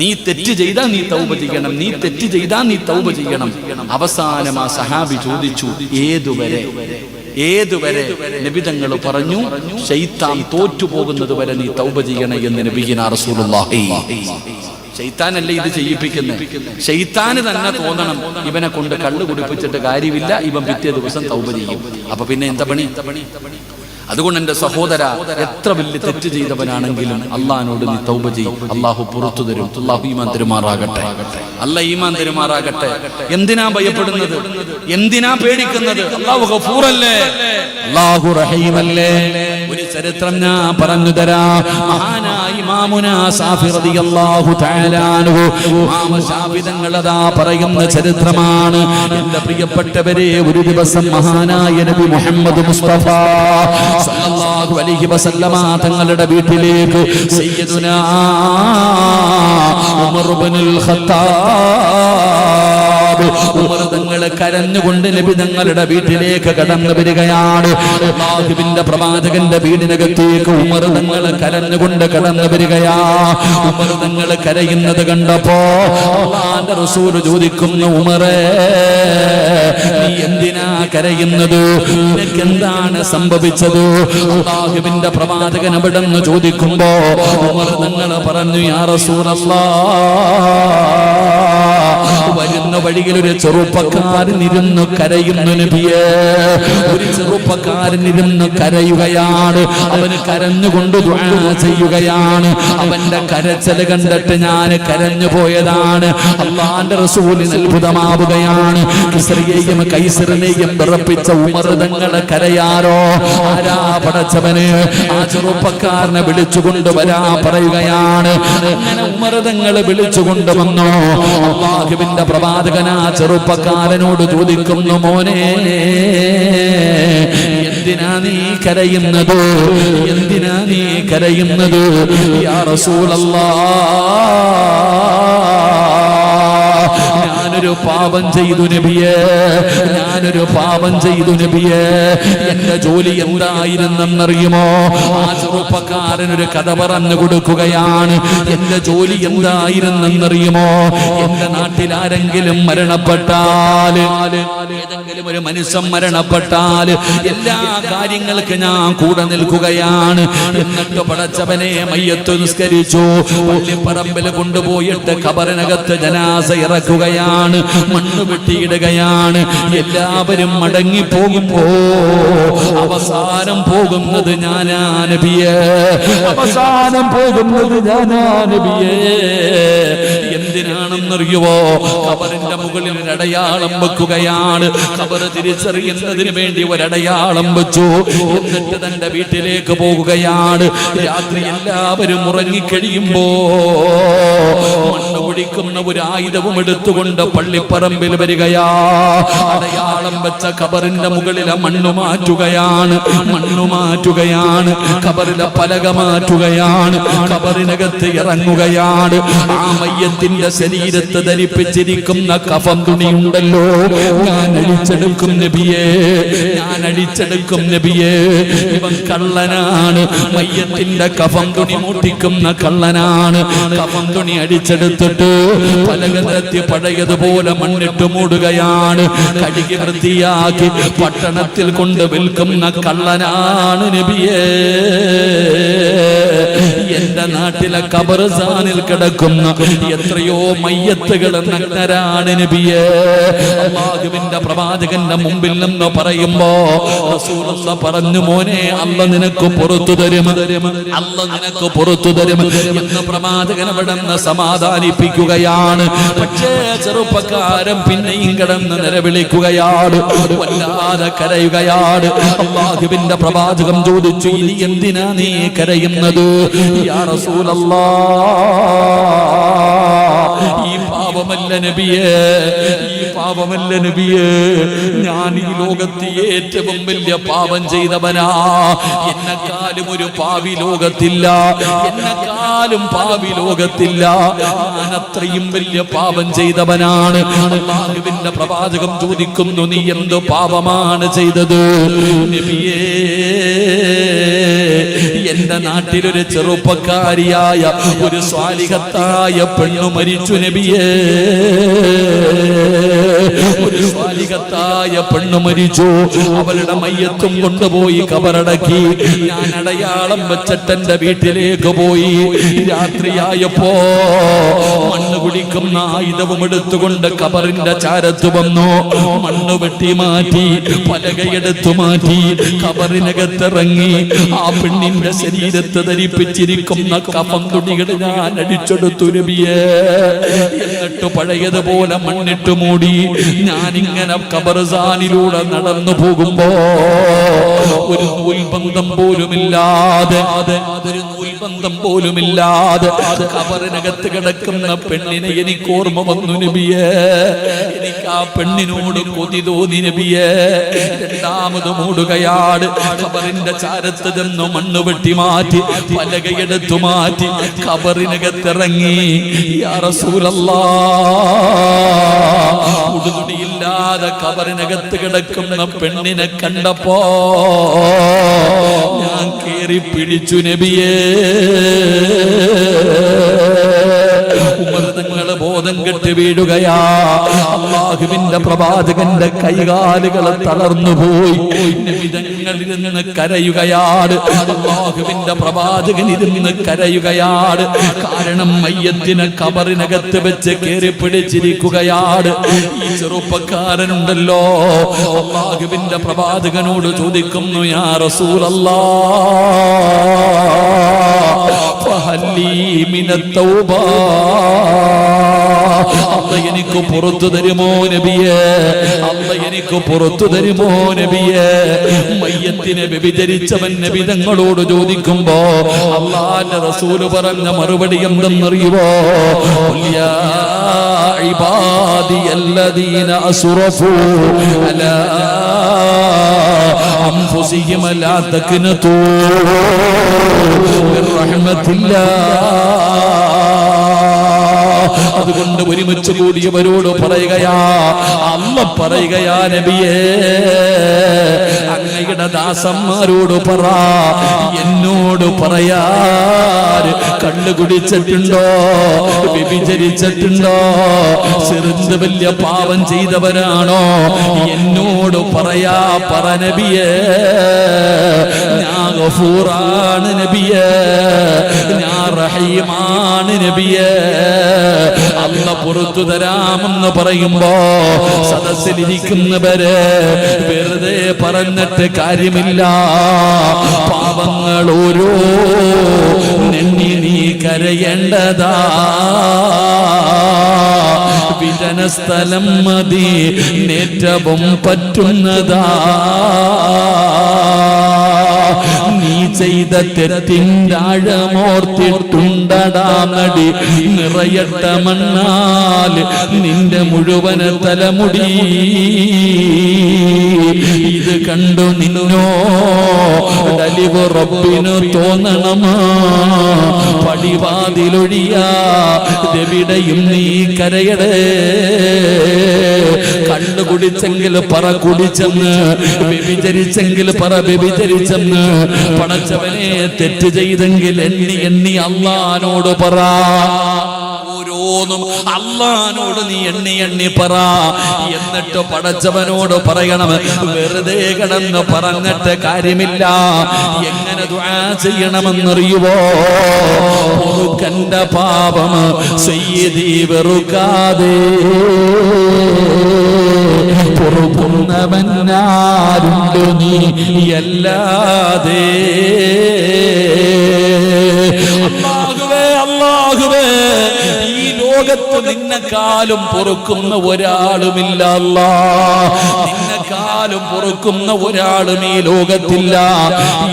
A: നീ തെറ്റ് ചെയ്താൽ നീ തൗബ ചെയ്യണം. നീ തെറ്റ് ചെയ്താൽ നീ തൗബ ചെയ്യണം. അവസാനം ആ സഹാബി ചോദിച്ചു ഏതുവരെ? ഏതുവരെ? നബിതങ്ങൾ പറഞ്ഞു ശൈത്താൻ തോറ്റുപോകുന്നത് വരെ നീ തൗബ ചെയ്യണേ എന്ന് നബിഗിന റസൂലുള്ളാഹി. ശൈത്താനല്ലേ ഇത് ചെയ്യിപ്പിക്കുന്നത്? ശൈത്താന് തന്നെ തോന്നണം. ഇവനെ കൊണ്ട് കള്ളു കുടിപ്പിച്ചിട്ട് കാര്യമില്ല. ഇവൻ പിറ്റേ ദിവസം തൗബ ചെയ്യും. അപ്പൊ പിന്നെ എന്താ പണി? അതുകൊണ്ട് എന്റെ സഹോദര എത്ര വലിയ തെറ്റ് ചെയ്തവനാണെങ്കിലും അള്ളഹാനോട് നീ തൗബ ചെയ്യും. അള്ളാഹു പുറത്തു തരും. അള്ളാഹു ഈമാൻ തെരുമാറാകട്ടെ. അല്ല ഈമാൻ തെരുമാറാകട്ടെ. എന്തിനാ ഭയപ്പെടുന്നത്? എന്തിനാ പേടിക്കുന്നത്? അള്ളാഹു ഒരു ചരിത്രം ഞാൻ പറഞ്ഞു തരാ. തങ്ങൾ പറയുന്ന ചരിത്രമാണ്. എന്റെ പ്രിയപ്പെട്ടവരെ ഒരു ദിവസം മഹാനായ നബി മുഹമ്മദ് മുസ്തഫ സല്ലല്ലാഹു അലൈഹി വസല്ലമ തങ്ങളുടെ വീട്ടിലേക്ക് സയ്യിദുനാ ഉമർ ഇബ്നുൽ ഖത്താബ് ഉമർ തങ്ങൾ കരഞ്ഞുകൊണ്ട് നബി തങ്ങളുടെ വീട്ടിലേക്ക് കടന്നു വരികയാണ്. അല്ലാഹുവിന്റെ പ്രവാചകന്റെ വീടിനകത്തേക്ക് ഉമർ കരഞ്ഞുകൊണ്ട് കടന്നു വരികയാ. ഉമർ കരയുന്നത് കണ്ടപ്പോ റസൂൽ ചോദിക്കുന്നു ഉമറേ നീ എന്തിനാ കരയുന്നത്? എന്താണ് സംഭവിച്ചത്? അള്ളാഹുവിന്റെ പ്രവാചകൻ അവിടെ നിന്ന് ചോദിക്കുമ്പോ ഉമർ പറഞ്ഞു യാ റസൂലല്ലാ വരുന്ന വഴിയിൽ ഒരു ചെറുപ്പക്കാരൻ ഇരുന്ന് കരയുന്നു നബിയേ. ഒരു ചെറുപ്പക്കാരൻ ഇരുന്ന് കരയുകയാണ്. അവന് കരഞ്ഞുകൊണ്ട് ചെയ്യുകയാണ്. അവന്റെ കരച്ചൽ കണ്ടിട്ട് ഞാൻ കരഞ്ഞു പോയതാണ്. അള്ളാന്റെ റസൂലിന് അത്ഭുതമാവുകയാണ്. കിസറിയെയും കൈസറിനെയും വിറപ്പിച്ച ഉമർതങ്ങളെ കരയാരോ? ആരാ പടച്ചവന്? ആ ചെറുപ്പക്കാരനെ വിളിച്ചുകൊണ്ട് വരാ പറയുകയാണ്. അങ്ങനെ വിളിച്ചുകൊണ്ട് വന്നു? അള്ളാഹുവിന്റെ പ്രവാചകൻ ചെറുപ്പക്കാരനോട് ചോദിക്കുന്നു മോനെ എന്തിനാ നീ കരയുന്നത്? എന്തിനാ നീ കരയുന്നത്? യാ റസൂലല്ലാ. ഞാനൊരു പാപം ചെയ്തു നബിയേ. ഞാനൊരു പാപം ചെയ്തു നബിയേ. എന്റെ ജോലി എന്തായിരുന്നെന്നറിയുമോ? ആ ചെറുപ്പക്കാരൻ ഒരു കഥ പറഞ്ഞു കൊടുക്കുകയാണ്. എന്റെ ജോലി എന്തായിരുന്നെന്നറിയുമോ? എന്റെ നാട്ടിൽ ആരെങ്കിലും മരണപ്പെട്ടാൽ ഏതെങ്കിലും ഒരു മനുഷ്യൻ മരണപ്പെട്ടാൽ എല്ലാ കാര്യങ്ങൾക്ക് ഞാൻ കൂടെ നിൽക്കുകയാണ്. എന്നിട്ട് പടച്ചവനെ മയ്യത്ത് നിസ്കരിച്ചു. പള്ളിപ്പറമ്പിൽ കൊണ്ടുപോയിട്ട് ഖബറിനകത്ത് ജനാസ ഇറക്കുകയാണ് മണ്ണ് വെട്ടിയിടുകയാണ്. എല്ലാവരും മടങ്ങി പോകുമ്പോ അവസാനം പോകുന്നത് ഞാനാ നബിയേ. അവസാനം പോകുന്നത് ഞാനാ നബിയേ. എന്തിനാണെന്നറിയുവോ? കബറിന്റെ മുകളിൽ ഒരടയാളം വെക്കുകയാണ്. കബറ് തിരിച്ചറിയുന്നതിന് വേണ്ടി ഒരടയാളം വെച്ചു. എന്നിട്ട് തന്റെ വീട്ടിലേക്ക് പോകുകയാണ്. രാത്രി എല്ലാവരും ഉറങ്ങിക്കഴിയുമ്പോ മണ്ണ് കുഴിക്കുന്ന ഒരു ആയുധവും എടുത്തുകൊണ്ട് പള്ളിപ്പറമ്പിൽ വരികയാ. അടയാളം വെച്ച ഖബറിന്റെ മുകളിലെ മണ്ണു മാറ്റുകയാണ്. മണ്ണു മാറ്റുകയാണ്. ഖബറിലെ പലക മാറ്റുകയാണ്. ഖബറിനകത്ത് ഇറങ്ങുകയാണ്. ആ മയ്യത്തിന്റെ ശരീരത്ത് ധരിപ്പിച്ചിരിക്കുന്ന കഫം തുണിയുണ്ടല്ലോ. ഞാൻ അടിച്ചെടുക്കും നബിയേ. ഞാൻ അടിച്ചെടുക്കും നബിയേ. ഇവൻ കള്ളനാണ്. മയ്യത്തിന്റെ കഫം തുണി മൂട്ടിക്കുന്ന കള്ളനാണ്. കഫം തുണി അടിച്ചെടുത്തിട്ട് പലകരത്തി പഴയതുപോലെ മണ്ണിട്ട് മൂടുകയാണ്. കഴുകി വൃത്തിയാക്കി പട്ടണത്തിൽ കൊണ്ട് വിൽക്കുന്ന കള്ളനാണ് നബിയേ. എന്റെ നാട്ടിലെ കബർസാനിൽ കിടക്കുന്ന എത്രയോ മയ്യത്തുകൾ നഗ്നരാണ് നബിയേ. അള്ളാഹുവിന്റെ പ്രവാചകന്റെ മുമ്പിൽ നിന്ന് പറയുമ്പോ പറഞ്ഞു മോനെ അല്ല നിനക്ക് പുറത്തു തരും. അല്ല നിനക്ക് പുറത്തു തരും. എന്ന് പ്രവാചകൻ അവിടെ നിന്ന് സമാധാനിപ്പിക്കുകയാണ്. പക്ഷേ ചെറുപ്പക്കാരൻ പിന്നെയും കിടന്ന് നിലവിളിക്കുകയാണ്. വല്ലാതെ കരയുകയാണ്. അള്ളാഹുവിന്റെ പ്രവാചകം ചോദിച്ചു ഇനി എന്തിനാ നീ കരയുന്നത്? യാ റസൂലല്ലാ ഈ പാപമല്ല നബിയേ ഈ പാപമല്ല നബിയേ. ഞാൻ ഈ ലോകത്ത് ഏറ്റവും വലിയ പാപം ചെയ്തവനാ. എന്നെക്കാലും ഒരു പാവി ലോകത്തില്ല. എന്നെക്കാളും പാവി ലോകത്തില്ല. അത്രയും വലിയ പാപം ചെയ്തവനാണ്. അള്ളാഹുവിന്റെ പ്രവാചകം ചോദിക്കുന്നു നീ എന്ത് പാപമാണ് ചെയ്തത്? എന്റെ നാട്ടിലൊരു ചെറുപ്പക്കാരിയായ ഒരു സ്വാലികത്തായ പെണ്ണു മരിച്ചു നബിയേ. ഒരു സ്വാലികത്തായ പെണ്ണു മരിച്ചു. അവളുടെ മയ്യത്തും കൊണ്ടുപോയി കബറടക്കി. ഞാൻ അടയാളം വെച്ചിട്ട് എന്റെ വീട്ടിലേക്ക് പോയി. രാത്രിയായപ്പോ മണ്ണ് കുടിക്കുന്ന ആയുധവും എടുത്തുകൊണ്ട് കബറിന്റെ ചാരത്ത് വന്നു. മണ്ണ് വെട്ടി മാറ്റി പലകയെടുത്തു മാറ്റി കബറിനകത്തിറങ്ങി. ആ പെണ്ണിന്റെ ശരീരത്ത് ധരിപ്പിച്ചിരിക്കുന്ന കഫം തുണികൾ ഞാൻ അടിച്ചെടുത്തു നബിയേ. എന്നിട്ട് പഴയതുപോലെ മണ്ണിട്ട് മൂടി ഞാനിങ്ങനെ കബർസാനിലൂടെ നടന്നു പോകുമ്പോ ഒരു നൂൽബന്ധം പോലുമില്ലാതെ ഒരു നൂൽബന്ധം പോലുമില്ലാതെ കബറിനകത്ത് കിടക്കുന്ന പെണ്ണിനെ എനിക്ക് ഓർമ്മ വന്നു നബിയേ. എനിക്ക് ആ പെണ്ണിനോട് കൊതി തോന്നി നബിയേ. രണ്ടാമത് മൂടുകയാണ് ഖബറിന്റെ ചാരത്ത് ചെന്ന് മണ്ണ് വെട്ടി മാറ്റി പലകയെടുത്തു മാറ്റി റസൂലല്ലാ. ഉടുതുണിയില്ലാതെ ഖബറിനകത്ത് കിടക്കുന്ന പെണ്ണിനെ കണ്ടപ്പോ കേറി പിടിച്ചു നബിയേ. ഉമർതങ്ങൾ ബോധം കെട്ട് വീഴുകയാ. അള്ളാഹുവിന്റെ പ്രവാചകന്റെ കൈകാലുകൾ തളർന്നു പോയി. നിമിതങ്ങളിൽ നിന്ന് കരയുകയാണ് അള്ളാഹുവിന്റെ പ്രവാചകൻ ഇരുന്ന് കരയുകയാണ് കാരണം മയ്യത്തിനെ കബറിനകത്ത് വെച്ച് കയറി പിടിച്ചിരിക്കുകയാണ് ഈ ചെറുപ്പക്കാരനുണ്ടല്ലോ. അള്ളാഹുവിന്റെ പ്രവാചകനോട് ചോദിക്കുന്നു യാ റസൂലല്ലാ. അല്ല എനിക്ക് പുറത്തു തരുമോ നബിയെ? അല്ല എനിക്ക് പുറത്തു തരുമോ നബിയെ? മയ്യത്തിനെ വ്യഭിചരിച്ചവൻ നബിതങ്ങളോട് ചോദിക്കുമ്പോ അള്ളാന്റെ റസൂൽ പറഞ്ഞ മറുപടി എന്തെന്നറിയുവോ? ഇബാദി അല്ലദീന അസ്റഫൂ അലാ അൻഫുസിഹിം ലാ തക്നതൂ മിർ അതുകൊണ്ട് ഒരുമിച്ച് കൂടിയവരോട് പറയുകയാ അമ്മ പറയുകയാ നബിയേ അങ്ങയുടെ ദാസന്മാരോട് പറ എന്നോട് പറയാ കണ്ണു കുടിച്ചിട്ടുണ്ടോ വ്യഭിചരിച്ചിട്ടുണ്ടോ ചെറുത് വലിയ പാപം ചെയ്തവരാണോ എന്നോട് പറയാ പറ നബിയേ ഞാൻ ഗഫൂറാണ് നബിയേ ഞാൻ റഹീമാണ് നബിയേ. അല്ല പുറത്തു തരാമെന്ന് പറയുമ്പോ സദസ്സിലിരിക്കുന്നവര് വെറുതെ പറഞ്ഞിട്ട് കാര്യമില്ല. പാപങ്ങൾ ഓരോ നെണ്ണി നീ കരയേണ്ടതാ. വിജന സ്ഥലം മതി നേറ്റവും പറ്റുന്നതാ. നീ ചെയ്ത തെറ്റിന്റെ ആഴമോർത്തിട്ടുണ്ടടാ നടി. നിറയട്ട മണ്ണാൽ നിന്റെ മുഴുവൻ തലമുടി. ഇത് കണ്ടു നിന്നോ? ഡലിവ് തോന്നണമാ. പടിവാതിലൊഴിയാ. എവിടെയും നീ കരയടേ. കണ്ണു കുടിച്ചെങ്കിൽ പറ കുടിച്ചെന്ന് വ്യഭിചരിച്ചെങ്കിൽ പറ വ്യഭിചരിച്ചെന്ന് പടച്ചവനെ തെറ്റ് ചെയ്തെങ്കിൽ എണ്ണി എണ്ണി അള്ളഹാനോട് പറ. ഓരോന്നും അള്ളഹാനോട് നീ എണ്ണി എണ്ണി പറ. എന്നിട്ട് പടച്ചവനോട് പറയണം വെറുതെ കിടന്ന് പറഞ്ഞിട്ട് കാര്യമില്ല. എങ്ങനെ ചെയ്യണമെന്നറിയുവോ? കണ്ട പാപം സയ്യിദി വെറുക്കാതെ. പൊറുക്കുന്നവനാരുണ്ട് നീ അല്ലാതെ. അല്ലാഹുവേ അല്ലാഹുവേ. ലോകത്ത് നിന്നെക്കാളും പൊറുക്കുന്ന ഒരാളുമില്ല അല്ലാ. നിന്നെക്കാളും പൊറുക്കുന്ന ഒരാളും ഈ ലോകത്തില്ല.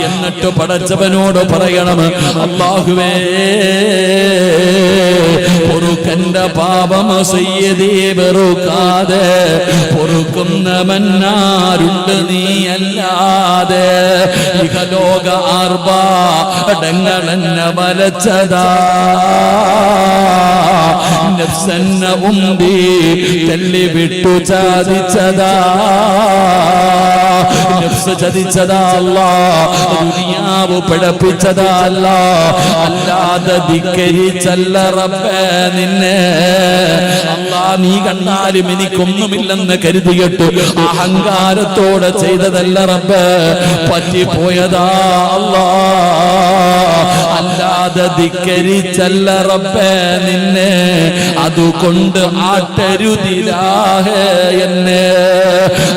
A: എന്നിട്ട് പടച്ചവനോട് പറയണം അള്ളാഹുവേ പൊറുക്കന്റെ പാപം സയ്യദേ വെറുക്കാതെ പൊറുക്കുന്ന മന്നാരുണ്ട് നീ അല്ലാതെ. ഇഹലോക ആർഭാടങ്ങളെന്നെ വലച്ചതാ. നഫ്സന്ന ഉണ്ടി തല്ലി വിട്ടു ചാദിച്ചതാ. നഫ്സ് ചതിച്ചതാ അല്ലാ ദുനിയാവ് പിഴപ്പിച്ചതാ അല്ലാ അല്ലാതെ ധിക്കരിച്ചല്ല റബ്ബേ നിന്നെ. അല്ലാ നീ കണ്ടാലും എനിക്കൊന്നുമില്ലെന്ന് കരുതിയിട്ട് അഹങ്കാരത്തോടെ ചെയ്തതല്ല റബ്ബ്. പറ്റിപ്പോയതാ അല്ലാ അല്ലാതെ ധിക്കരിച്ചല്ല റബ്ബേ നിന്നെ. അതുകൊണ്ട് ആട്ടരുതിരാഹേ എന്നെ.